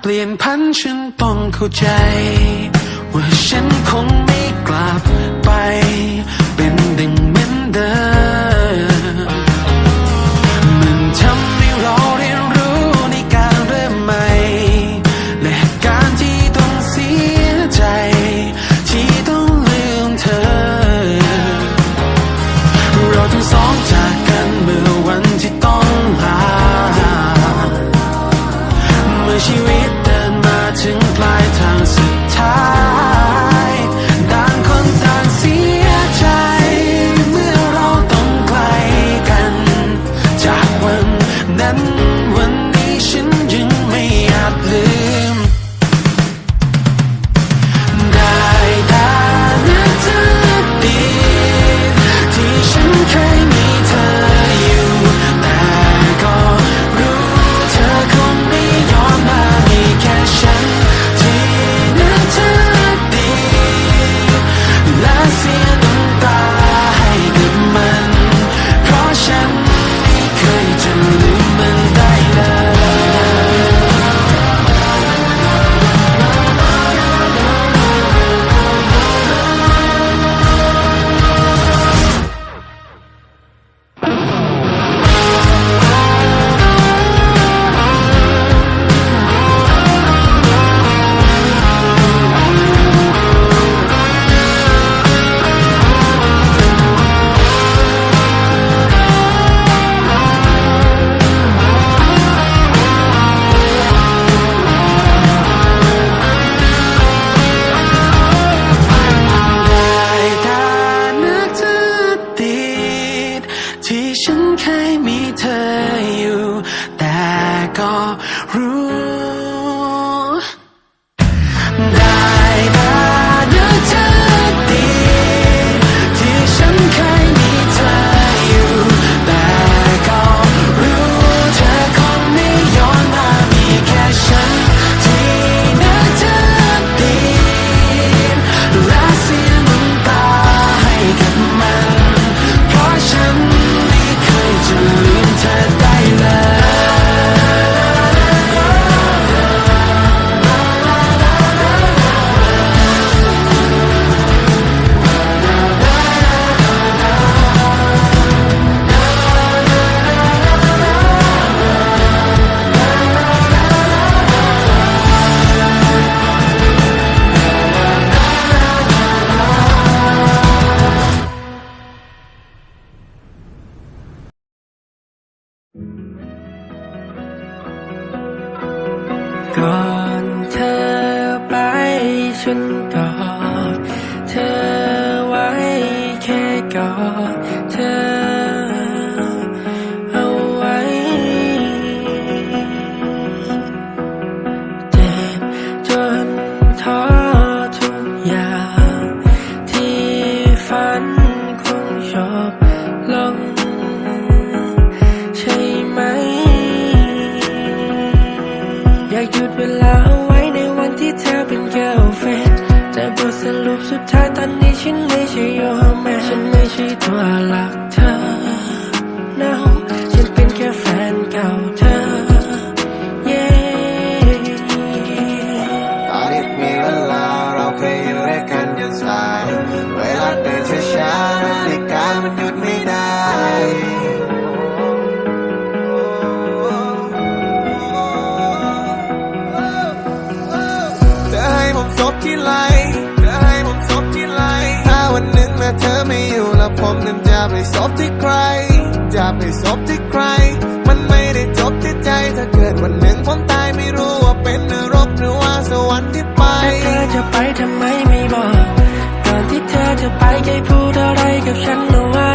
เปลี่ยนพันฉันต้องเข้าใจ ว่าฉันคงไม่กลับไป ให้มี เวลาเอาไว้ในวันที่เธอเป็น girlfriend แต่บทสรุปสุดท้ายตอนนี้ฉันไม่ใช่ your man ฉันไม่ใช่ตัวหลัก ไปซบที่ใครจะไปซบที่ใคร มันไม่ได้จบที่ใจถ้าเกิดวันหนึ่งผมตายไม่รู้ว่าเป็นนรกหรือว่าสวรรค์ที่ไปแต่เธอจะไปทำไมไม่บอกก่อนที่เธอจะไปเคยพูดอะไรกับฉันเอาไว้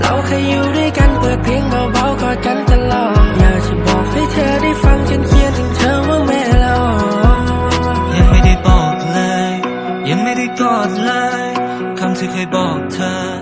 เราเคยอยู่ด้วยกันเปิดเพลงเบาๆกอดกันตลอดอยากจะบอกให้เธอได้ฟังฉันเขียนถึงเธอว่าแม่เรายังไม่ได้บอกเลย ยังไม่ได้กอดเลยคำที่เคยบอกเธอ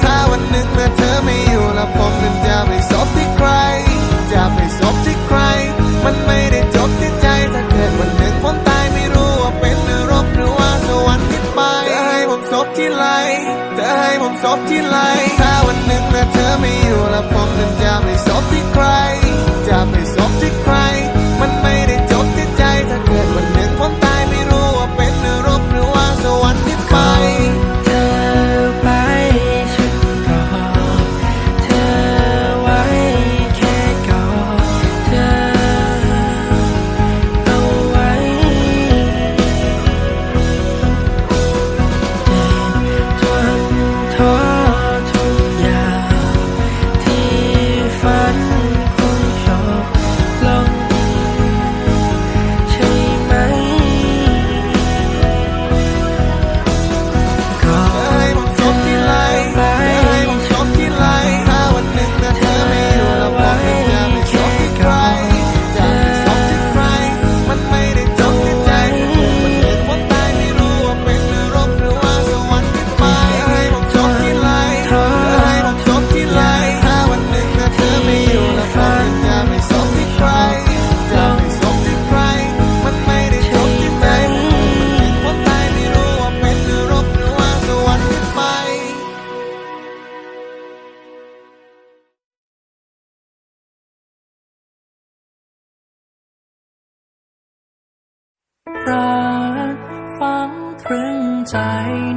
ศพที่ไหลถ้าวันหนึ่งแม้เธอไม่อยู่แล้วผมนั้นจะไปศพที่ใคร จะไปศพที่ใคร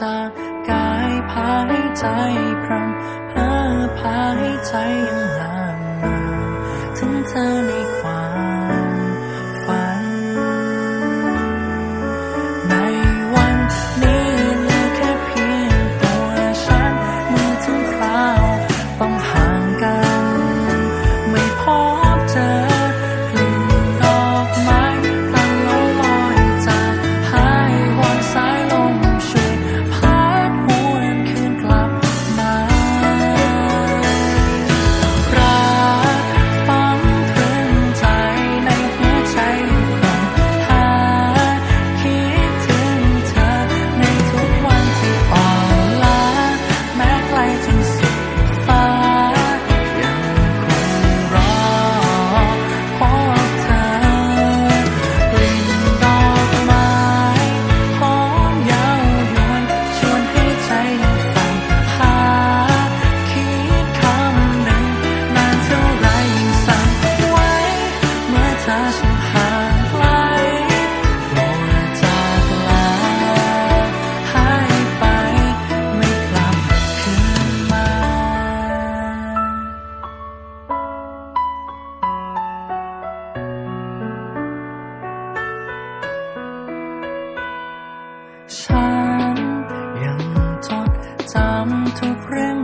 จากกายพายใจพรำเพ้อพายใจยังลางมาถึงเธอในความ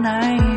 night.